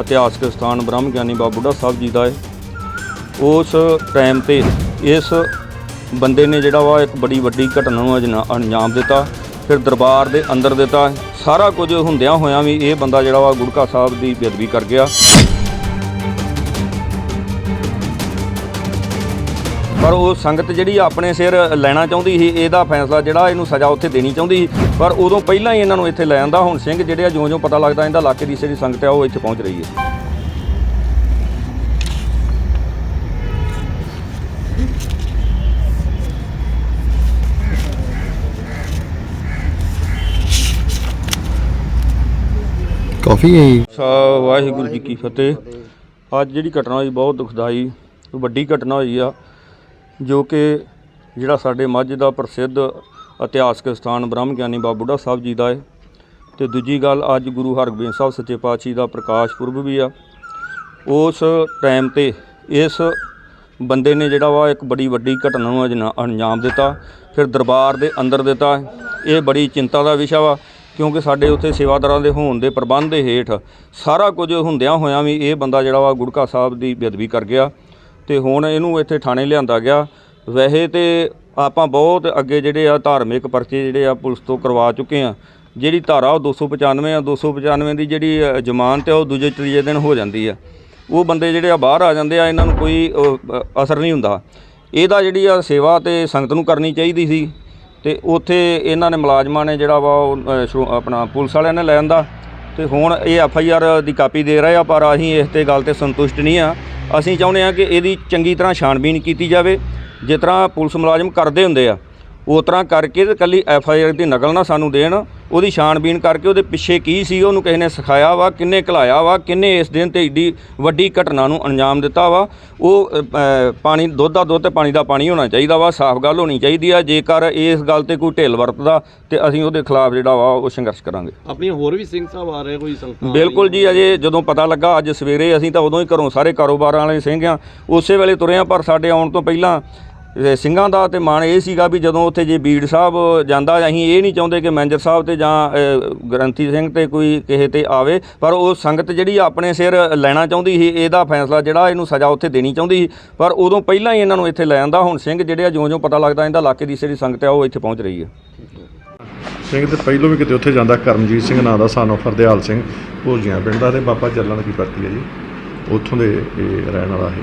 ਇਤਿਹਾਸਕ ਸਥਾਨ ਬ੍ਰਹਮ ਗਿਆਨੀ ਬਾਬਾ ਬੁੱਢਾ ਸਾਹਿਬ ਜੀ ਦਾ ਹੈ। ਉਸ ਟਾਈਮ ਤੇ ਇਸ ਬੰਦੇ ਨੇ ਜਿਹੜਾ ਵਾ ਇੱਕ ਬੜੀ ਵੱਡੀ ਘਟਨਾ ਨੂੰ ਅਜਨਾ- ਅੰਜਾਮ ਦਿੱਤਾ, ਫਿਰ ਦਰਬਾਰ ਦੇ ਅੰਦਰ ਦਿੱਤਾ। ਸਾਰਾ ਕੁਝ ਹੁੰਦਿਆਂ ਹੋਇਆਂ ਵੀ ਇਹ ਬੰਦਾ ਜਿਹੜਾ ਵਾ ਗੁੜਕਾ ਸਾਹਿਬ ਦੀ ਬੇਅਦਬੀ ਕਰ ਗਿਆ। ਪਰ ਉਹ ਸੰਗਤ ਜਿਹੜੀ ਆਪਣੇ ਸਿਰ ਲੈਣਾ ਚਾਹੁੰਦੀ ਸੀ ਇਹਦਾ ਫੈਸਲਾ ਜਿਹੜਾ ਇਹਨੂੰ ਸਜ਼ਾ ਉੱਥੇ ਦੇਣੀ ਚਾਹੁੰਦੀ ਸੀ। ਪਰ ਉਦੋਂ ਪਹਿਲਾਂ ਹੀ ਇਹਨਾਂ ਨੂੰ ਇੱਥੇ ਲੈ ਆਂਦਾ ਹੁਣ ਸਿੰਘ ਜਿਹੜੇ ਆ ਜਿਉਂ-ਜਿਉਂ ਪਤਾ ਲੱਗਦਾ ਇਹਦਾ ਇਲਾਕੇ ਦੀ ਜਿਹੜੀ ਸੰਗਤ ਆ ਉਹ ਇੱਥੇ ਪਹੁੰਚ ਰਹੀ ਹੈ। ਕਾਫੀ ਹੈ ਵਾਹਿਗੁਰੂ ਜੀ ਕੀ ਫਤਿਹ। ਅੱਜ ਜਿਹੜੀ ਘਟਨਾ ਹੋਈ ਬਹੁਤ ਦੁਖਦਾਈ ਵੱਡੀ ਘਟਨਾ ਹੋਈ ਆ। ਜੋ ਕਿ ਜਿਹੜਾ ਸਾਡੇ ਮੱਝ ਦਾ ਪ੍ਰਸਿੱਧ ਇਤਿਹਾਸਕ ਸਥਾਨ ਬ੍ਰਹਮ ਗਿਆਨੀ ਬਾਬਾ ਬੁੱਢਾ ਸਾਹਿਬ ਜੀ ਦਾ ਹੈ। ਤੇ ਦੂਜੀ ਗੱਲ, ਅੱਜ ਗੁਰੂ ਹਰਗੋਬਿੰਦ ਸਾਹਿਬ ਸੱਚੇ ਪਾਤਸ਼ਾਹ ਦਾ ਪ੍ਰਕਾਸ਼ ਪੁਰਬ ਵੀ ਆ। ਉਸ ਟਾਈਮ ਤੇ ਇਸ ਬੰਦੇ ਨੇ ਜਿਹੜਾ ਵਾ ਇੱਕ ਬੜੀ ਵੱਡੀ ਘਟਨਾ ਨੂੰ ਅਜਨਾ- ਅੰਜਾਮ ਦਿੱਤਾ, ਫਿਰ ਦਰਬਾਰ ਦੇ ਅੰਦਰ ਦਿੱਤਾ। ਇਹ ਬੜੀ ਚਿੰਤਾ ਦਾ ਵਿਸ਼ਾ ਵਾ, ਕਿਉਂਕਿ ਸਾਡੇ ਉੱਥੇ ਸੇਵਾਦਾਰਾਂ ਦੇ ਹੋਣ ਦੇ ਪ੍ਰਬੰਧ ਦੇ ਹੇਠ ਸਾਰਾ ਕੁਝ ਹੁੰਦਿਆਂ ਹੋਇਆਂ ਵੀ ਇਹ ਬੰਦਾ ਜਿਹੜਾ ਵਾ ਗੁੜਕਾ ਸਾਹਿਬ ਦੀ ਬੇਅਦਬੀ ਕਰ ਗਿਆ। ਤੇ ਹੁਣ ਇਹਨੂੰ ਇੱਥੇ ਥਾਣੇ ਲਿਆਂਦਾ ਗਿਆ। ਵੈਸੇ ਤੇ ਆਪਾਂ ਬਹੁਤ ਅੱਗੇ ਜਿਹੜੇ ਆ ਧਾਰਮਿਕ ਪਰਚੇ ਜਿਹੜੇ ਆ ਪੁਲਿਸ ਤੋਂ ਕਰਵਾ ਚੁੱਕੇ ਆ। ਜਿਹੜੀ ਧਾਰਾ ਉਹ 295 ਆ 295 ਦੀ ਜਿਹੜੀ ਜ਼ਮਾਨਤ ਆ ਉਹ ਦੂਜੇ ਤੀਜੇ ਦਿਨ ਹੋ ਜਾਂਦੀ ਆ। ਉਹ ਬੰਦੇ ਜਿਹੜੇ ਆ ਬਾਹਰ ਆ ਜਾਂਦੇ ਆ ਇਹਨਾਂ ਨੂੰ ਕੋਈ ਅਸਰ ਨਹੀਂ ਹੁੰਦਾ। ਇਹਦਾ ਜਿਹੜੀ ਆ ਸੇਵਾ ਤੇ ਸੰਗਤ ਨੂੰ ਕਰਨੀ ਚਾਹੀਦੀ ਸੀ। ਤੇ ਉੱਥੇ ਇਹਨਾਂ ਨੇ ਮੁਲਾਜ਼ਮਾਂ ਨੇ ਜਿਹੜਾ ਵਾ ਉਹ, ਅ, ਆਪਣਾ ਪੁਲਿਸ ਵਾਲਿਆਂ ਨੇ ਲੈ ਆਂਦਾ। ਤੇ ਹੁਣ ਇਹ ਐਫ ਆਈ ਆਰ ਦੀ ਕਾਪੀ ਦੇ ਰਹੇ ਆ ਪਰ ਅਸੀਂ ਇਸ ਤੇ ਗੱਲ ਤੇ ਸੰਤੁਸ਼ਟ ਨਹੀਂ ਆ। ਅਸੀਂ ਚਾਹੁੰਦੇ ਹਾਂ ਕਿ ਇਹਦੀ ਚੰਗੀ ਤਰ੍ਹਾਂ ਛਾਣਬੀਨ ਕੀਤੀ ਜਾਵੇ। ਜਿਸ ਤਰ੍ਹਾਂ ਪੁਲਿਸ ਮੁਲਾਜ਼ਮ ਕਰਦੇ ਹੁੰਦੇ ਆ, ਉਸ ਤਰ੍ਹਾਂ ਕਰਕੇ ਤੇ ਕੱਲੀ ਐਫ ਆਈ ਆਰ ਦੀ ਨਕਲ ਨਾ ਸਾਨੂੰ ਦੇਣ। ਉਹਦੀ ਛਾਣਬੀਨ ਕਰਕੇ ਉਹਦੇ ਪਿੱਛੇ ਕੀ ਸੀ ਉਹਨੂੰ ਕਿਸੇ ਨੇ ਸਿਖਾਇਆ ਵਾ ਕਿੰਨੇ ਘਲਾਇਆ ਵਾ ਕਿੰਨੇ ਇਸ ਦਿਨ ਤੇ ਏਡੀ ਵੱਡੀ ਘਟਨਾ ਨੂੰ ਅੰਜਾਮ ਦਿੱਤਾ ਵਾ। ਉਹ ਪਾਣੀ ਦੁੱਧ ਦਾ ਦੁੱਧ ਤੇ ਪਾਣੀ ਦਾ ਪਾਣੀ ਹੋਣਾ ਚਾਹੀਦਾ ਵਾ ਸਾਫ਼ ਗੱਲ ਹੋਣੀ ਚਾਹੀਦੀ ਆ। ਜੇਕਰ ਇਸ ਗੱਲ ਤੇ ਕੋਈ ਢਿੱਲ ਵਰਤਦਾ ਤੇ ਅਸੀਂ ਉਹਦੇ ਖਿਲਾਫ ਜਿਹੜਾ ਵਾ ਉਹ ਸੰਘਰਸ਼ ਕਰਾਂਗੇ। ਆਪਣੀਆਂ ਹੋਰ ਵੀ ਸਿੰਘ ਸਾਹਿਬ ਆ ਰਹੇ ਕੋਈ ਸੰਗਤਾਂ ਬਿਲਕੁਲ ਜੀ ਅਜੇ ਜਦੋਂ ਪਤਾ ਲੱਗਾ ਅੱਜ ਸਵੇਰੇ ਅਸੀਂ ਤਾਂ ਉਦੋਂ ਹੀ ਘਰੋਂ ਸਾਰੇ ਕਾਰੋਬਾਰਾਂ ਵਾਲੇ ਸਿੰਘ ਆ। ਉਸੇ ਵੇਲੇ ਤੁਰੇ ਆ ਪਰ ਸਾਡੇ ਆਉਣ ਤੋਂ ਪਹਿਲਾਂ ਸਿੰਘਾਂ ਦਾ ਤੇ ਮਾਣ ਇਹ ਸੀਗਾ ਵੀ ਜਦੋਂ ਉੱਥੇ ਜੇ ਬੀੜ ਸਾਹਿਬ ਜਾਂਦਾ, ਅਸੀਂ ਇਹ ਨਹੀਂ ਚਾਹੁੰਦੇ ਕਿ ਮੈਨੇਜਰ ਸਾਹਿਬ ਤੇ ਜਾਂ ਗ੍ਰੰਥੀ ਸਿੰਘ ਤੇ ਕੋਈ ਕਿਸੇ ਤੇ ਆਵੇ, ਪਰ ਉਹ ਸੰਗਤ ਜਿਹੜੀ ਆਪਣੇ ਸਿਰ ਲੈਣਾ ਚਾਹੁੰਦੀ ਸੀ, ਇਹਦਾ ਫੈਸਲਾ ਜਿਹੜਾ ਇਹਨੂੰ ਸਜ਼ਾ ਉੱਥੇ ਦੇਣੀ ਚਾਹੁੰਦੀ ਸੀ। ਪਰ ਉਦੋਂ ਪਹਿਲਾਂ ਹੀ ਇਹਨਾਂ ਨੂੰ ਇੱਥੇ ਲੈ ਆਂਦਾ, ਹੁਣ ਸਿੰਘ ਜਿਹੜੇ ਆ, ਜਿਉਂ-ਜਿਉਂ ਪਤਾ ਲੱਗਦਾ ਇਹਦਾ ਇਲਾਕੇ ਦੀ ਜਿਹੜੀ ਸੰਗਤ ਆ, ਉਹ ਇੱਥੇ ਪਹੁੰਚ ਰਹੀ ਹੈ ਸਿੰਘ ਤੇ ਪਹਿਲੋਂ ਵੀ ਕਿਤੇ ਉੱਥੇ ਜਾਂਦਾ, ਕਰਮਜੀਤ ਸਿੰਘ ਨਾਂ ਦਾ ਸਾਨੂੰ ਫਰਦੇਹਾਲ ਸਿੰਘ, ਭੋਜੀਆਂ ਪਿੰਡ ਦਾ ਤੇ ਬਾਬਾ ਚੱਲਣ ਦੀ ਪਰਤੀ ਹੈ ਜੀ। ਉੱਥੋਂ ਦੇ ਇਹ ਰਹਿਣ ਵਾਲਾ ਹੈ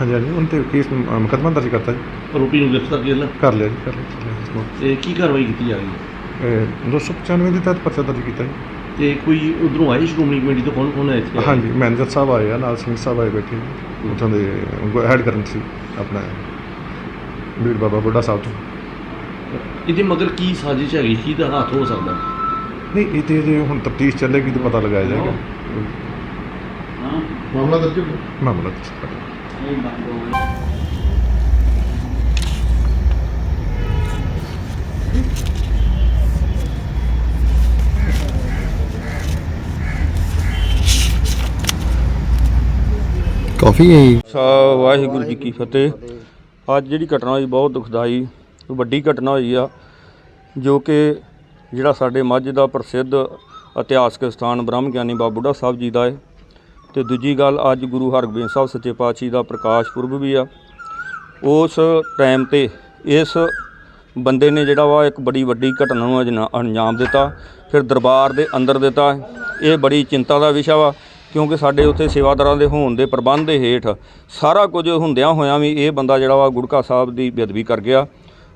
ਹਾਂਜੀ ਹਾਂਜੀ ਉਹਨਾਂ ਤੇ ਕੇਸ ਮੁਕੱਦਮਾ ਦਰਜ ਕਰਤਾ ਜੀ। ਆਰੋਪੀ ਨੂੰ ਗ੍ਰਿਫਤਾਰ ਕਰ ਲਿਆ ਕਰ ਲਿਆ ਜੀ ਕਰ ਲਿਆ ਤੇ ਕੀ ਕਾਰਵਾਈ ਕੀਤੀ ਜਾ ਰਹੀ ਹੈ? ਇਹ 295 ਦੇ ਤਹਿਤ ਪਰਚਾ ਦਰਜ ਕੀਤਾ ਜੀ। ਤੇ ਕੋਈ ਉਧਰੋਂ ਆਈ ਸ਼੍ਰੋਮਣੀ ਕਮੇਟੀ ਤੋਂ? ਕੌਣ ਕੌਣ ਹੈ ਇੱਥੇ? ਹਾਂਜੀ ਮੈਨੇਜਰ ਸਾਹਿਬ ਆਏ ਆ ਨਾਲ ਸਿੰਘ ਸਾਹਿਬ ਆਏ ਬੈਠੇ ਨੇ। ਉੱਥੋਂ ਦੇ ਹੈਡ ਕਰਨ ਸੀ ਆਪਣਾ ਬੀੜ ਬਾਬਾ ਬੁੱਢਾ ਸਾਹਿਬ ਤੋਂ। ਇਹਦੇ ਮਗਰ ਕੀ ਸਾਜ਼ਿਸ਼ ਹੈਗੀ? ਕੀ ਦਾ ਹੱਥ ਹੋ ਸਕਦਾ? ਨਹੀਂ ਇਹ ਤੇ ਜੇ ਹੁਣ ਤਫਤੀਸ਼ ਚੱਲੇਗੀ ਤਾਂ ਪਤਾ ਲਗਾਇਆ ਜਾਏਗਾ। ਮਾਮਲਾ ਦਰਜ ਹੋ ਗਿਆ? ਮਾਮਲਾ ਦਰਜ ਕਰਾਂਗੇ। ਕਾਫੀ ਹੈ ਸਾ ਵਾਹਿਗੁਰੂ ਜੀ ਕੀ ਫਤਿਹ ਅੱਜ ਜਿਹੜੀ ਘਟਨਾ ਹੋਈ ਬਹੁਤ ਦੁਖਦਾਈ, ਵੱਡੀ ਘਟਨਾ ਹੋਈ ਆ, ਜੋ ਕਿ ਜਿਹੜਾ ਸਾਡੇ ਮੱਝ ਦਾ ਪ੍ਰਸਿੱਧ ਇਤਿਹਾਸਕ ਸਥਾਨ ਬ੍ਰਹਮ ਗਿਆਨੀ ਬਾਬਾ ਬੁੱਢਾ ਸਾਹਿਬ ਜੀ ਦਾ ਹੈ ਤੇ ਦੂਜੀ ਗੱਲ, ਅੱਜ ਗੁਰੂ ਹਰਗੋਬਿੰਦ ਸਾਹਿਬ ਸੱਚੇ ਪਾਤਸ਼ਾਹ ਦਾ ਪ੍ਰਕਾਸ਼ ਪੁਰਬ ਵੀ ਆ। ਉਸ ਟਾਈਮ ਤੇ ਇਸ ਬੰਦੇ ਨੇ ਜਿਹੜਾ ਵਾ ਇੱਕ ਬੜੀ ਵੱਡੀ ਘਟਨਾ ਨੂੰ ਅਜਨਾ- ਅੰਜਾਮ ਦਿੱਤਾ, ਫਿਰ ਦਰਬਾਰ ਦੇ ਅੰਦਰ ਦਿੱਤਾ। ਇਹ ਬੜੀ ਚਿੰਤਾ ਦਾ ਵਿਸ਼ਾ ਵਾ, ਕਿਉਂਕਿ ਸਾਡੇ ਉੱਥੇ ਸੇਵਾਦਾਰਾਂ ਦੇ ਹੋਣ ਦੇ ਪ੍ਰਬੰਧ ਦੇ ਹੇਠ ਸਾਰਾ ਕੁਝ ਹੁੰਦਿਆਂ ਹੋਇਆਂ ਵੀ ਇਹ ਬੰਦਾ ਜਿਹੜਾ ਵਾ ਗੁੜਕਾ ਸਾਹਿਬ ਦੀ ਬੇਅਦਬੀ ਕਰ ਗਿਆ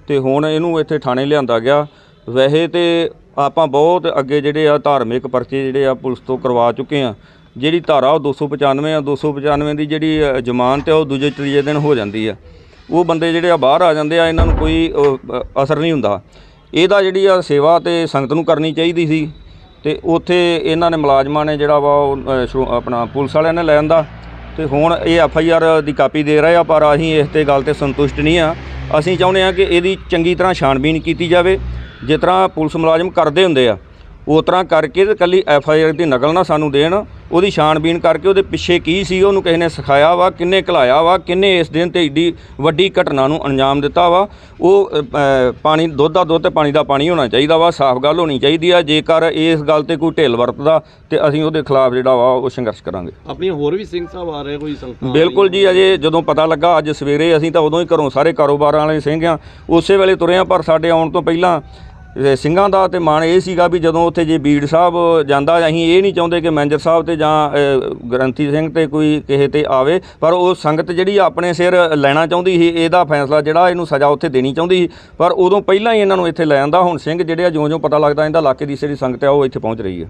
ਤੇ ਹੁਣ ਇਹਨੂੰ ਇੱਥੇ ਥਾਣੇ ਲਿਆਂਦਾ ਗਿਆ। ਵੈਸੇ ਤੇ ਆਪਾਂ ਬਹੁਤ ਅੱਗੇ ਜਿਹੜੇ ਆ ਧਾਰਮਿਕ ਪਰਚੇ ਜਿਹੜੇ ਆ ਪੁਲਿਸ ਤੋਂ ਕਰਵਾ ਚੁੱਕੇ ਆ। ਜਿਹੜੀ ਧਾਰਾ ਉਹ 295 ਆ 295 ਦੀ ਜਿਹੜੀ ਜ਼ਮਾਨਤ ਹੈ ਉਹ ਦੂਜੇ ਤੀਜੇ ਦਿਨ ਹੋ ਜਾਂਦੀ ਆ। ਉਹ ਬੰਦੇ ਜਿਹੜੇ ਆ ਬਾਹਰ ਆ ਜਾਂਦੇ ਆ ਇਹਨਾਂ ਨੂੰ ਕੋਈ ਅਸਰ ਨਹੀਂ ਹੁੰਦਾ। ਇਹਦਾ ਜਿਹੜੀ ਆ ਸੇਵਾ ਤੇ ਸੰਗਤ ਨੂੰ ਕਰਨੀ ਚਾਹੀਦੀ ਸੀ ਤੇ ਉੱਥੇ ਇਹਨਾਂ ਨੇ ਮੁਲਾਜ਼ਮਾਂ ਨੇ ਜਿਹੜਾ ਵਾ ਉਹ, ਅ, ਆਪਣਾ ਪੁਲਿਸ ਵਾਲਿਆਂ ਨੇ ਲੈ ਆਂਦਾ। ਤੇ ਹੁਣ ਇਹ ਐਫ ਆਈ ਆਰ ਦੀ ਕਾਪੀ ਦੇ ਰਹੇ ਆ ਪਰ ਅਸੀਂ ਇਸ ਤੇ ਗੱਲ ਤੇ ਸੰਤੁਸ਼ਟ ਨਹੀਂ ਆ। ਅਸੀਂ ਚਾਹੁੰਦੇ ਆ ਕਿ ਇਹਦੀ ਚੰਗੀ ਤਰ੍ਹਾਂ ਛਾਣਬੀਨ ਕੀਤੀ ਜਾਵੇ। ਜਿਸ ਤਰ੍ਹਾਂ ਪੁਲਿਸ ਮੁਲਾਜ਼ਮ ਕਰਦੇ ਹੁੰਦੇ ਆ ਉਸ ਤਰ੍ਹਾਂ ਕਰਕੇ ਤੇ ਕੱਲੀ ਐਫ ਆਈ ਆਰ ਦੀ ਨਕਲ ਨਾ ਸਾਨੂੰ ਦੇਣ। ਉਹਦੀ ਛਾਣਬੀਨ ਕਰਕੇ ਉਹਦੇ ਪਿੱਛੇ ਕੀ ਸੀ ਉਹਨੂੰ ਕਿਸੇ ਨੇ ਸਿਖਾਇਆ ਵਾ ਕਿੰਨੇ ਘਲਾਇਆ ਵਾ ਕਿੰਨੇ ਇਸ ਦਿਨ ਤੇ ਏਡੀ ਵੱਡੀ ਘਟਨਾ ਨੂੰ ਅੰਜਾਮ ਦਿੱਤਾ ਵਾ। ਉਹ ਪਾਣੀ ਦੁੱਧ ਦਾ ਦੁੱਧ ਤੇ ਪਾਣੀ ਦਾ ਪਾਣੀ ਹੋਣਾ ਚਾਹੀਦਾ ਵਾ ਸਾਫ਼ ਗੱਲ ਹੋਣੀ ਚਾਹੀਦੀ ਆ। ਜੇਕਰ ਇਸ ਗੱਲ ਤੇ ਕੋਈ ਢਿੱਲ ਵਰਤਦਾ ਤੇ ਅਸੀਂ ਉਹਦੇ ਖਿਲਾਫ ਜਿਹੜਾ ਵਾ ਉਹ ਸੰਘਰਸ਼ ਕਰਾਂਗੇ। ਆਪਣੀਆਂ ਹੋਰ ਵੀ ਸਿੰਘ ਸਾਹਿਬ ਆ ਰਹੇ ਕੋਈ ਸੰਗਤਾਂ ਬਿਲਕੁਲ ਜੀ ਅਜੇ ਜਦੋਂ ਪਤਾ ਲੱਗਾ ਅੱਜ ਸਵੇਰੇ ਅਸੀਂ ਤਾਂ ਉਦੋਂ ਹੀ ਘਰੋਂ ਸਾਰੇ ਕਾਰੋਬਾਰਾਂ ਵਾਲੇ ਸਿੰਘ ਆ। ਉਸੇ ਵੇਲੇ ਤੁਰੇ ਆ ਪਰ ਸਾਡੇ ਆਉਣ ਤੋਂ ਪਹਿਲਾਂ ਸਿੰਘਾਂ ਦਾ ਤੇ ਮਾਣ ਇਹ ਸੀਗਾ ਵੀ ਜਦੋਂ ਉੱਥੇ ਜੇ ਬੀੜ ਸਾਹਿਬ ਜਾਂਦਾ, ਅਸੀਂ ਇਹ ਨਹੀਂ ਚਾਹੁੰਦੇ ਕਿ ਮੈਨੇਜਰ ਸਾਹਿਬ ਤੇ ਜਾਂ ਗ੍ਰੰਥੀ ਸਿੰਘ ਤੇ ਕੋਈ ਕਿਸੇ ਤੇ ਆਵੇ, ਪਰ ਉਹ ਸੰਗਤ ਜਿਹੜੀ ਆਪਣੇ ਸਿਰ ਲੈਣਾ ਚਾਹੁੰਦੀ ਸੀ, ਇਹਦਾ ਫੈਸਲਾ ਜਿਹੜਾ ਇਹਨੂੰ ਸਜ਼ਾ ਉੱਥੇ ਦੇਣੀ ਚਾਹੁੰਦੀ ਸੀ। ਪਰ ਉਦੋਂ ਪਹਿਲਾਂ ਹੀ ਇਹਨਾਂ ਨੂੰ ਇੱਥੇ ਲੈ ਆਂਦਾ ਹੁਣ ਸਿੰਘ, ਜਿਹੜੇ ਆ ਜਿਉਂ-ਜਿਉਂ ਪਤਾ ਲੱਗਦਾ, ਇਹਦਾ ਇਲਾਕੇ ਦੀ ਜਿਹੜੀ ਸੰਗਤ ਆ, ਉਹ ਇੱਥੇ ਪਹੁੰਚ ਰਹੀ ਹੈ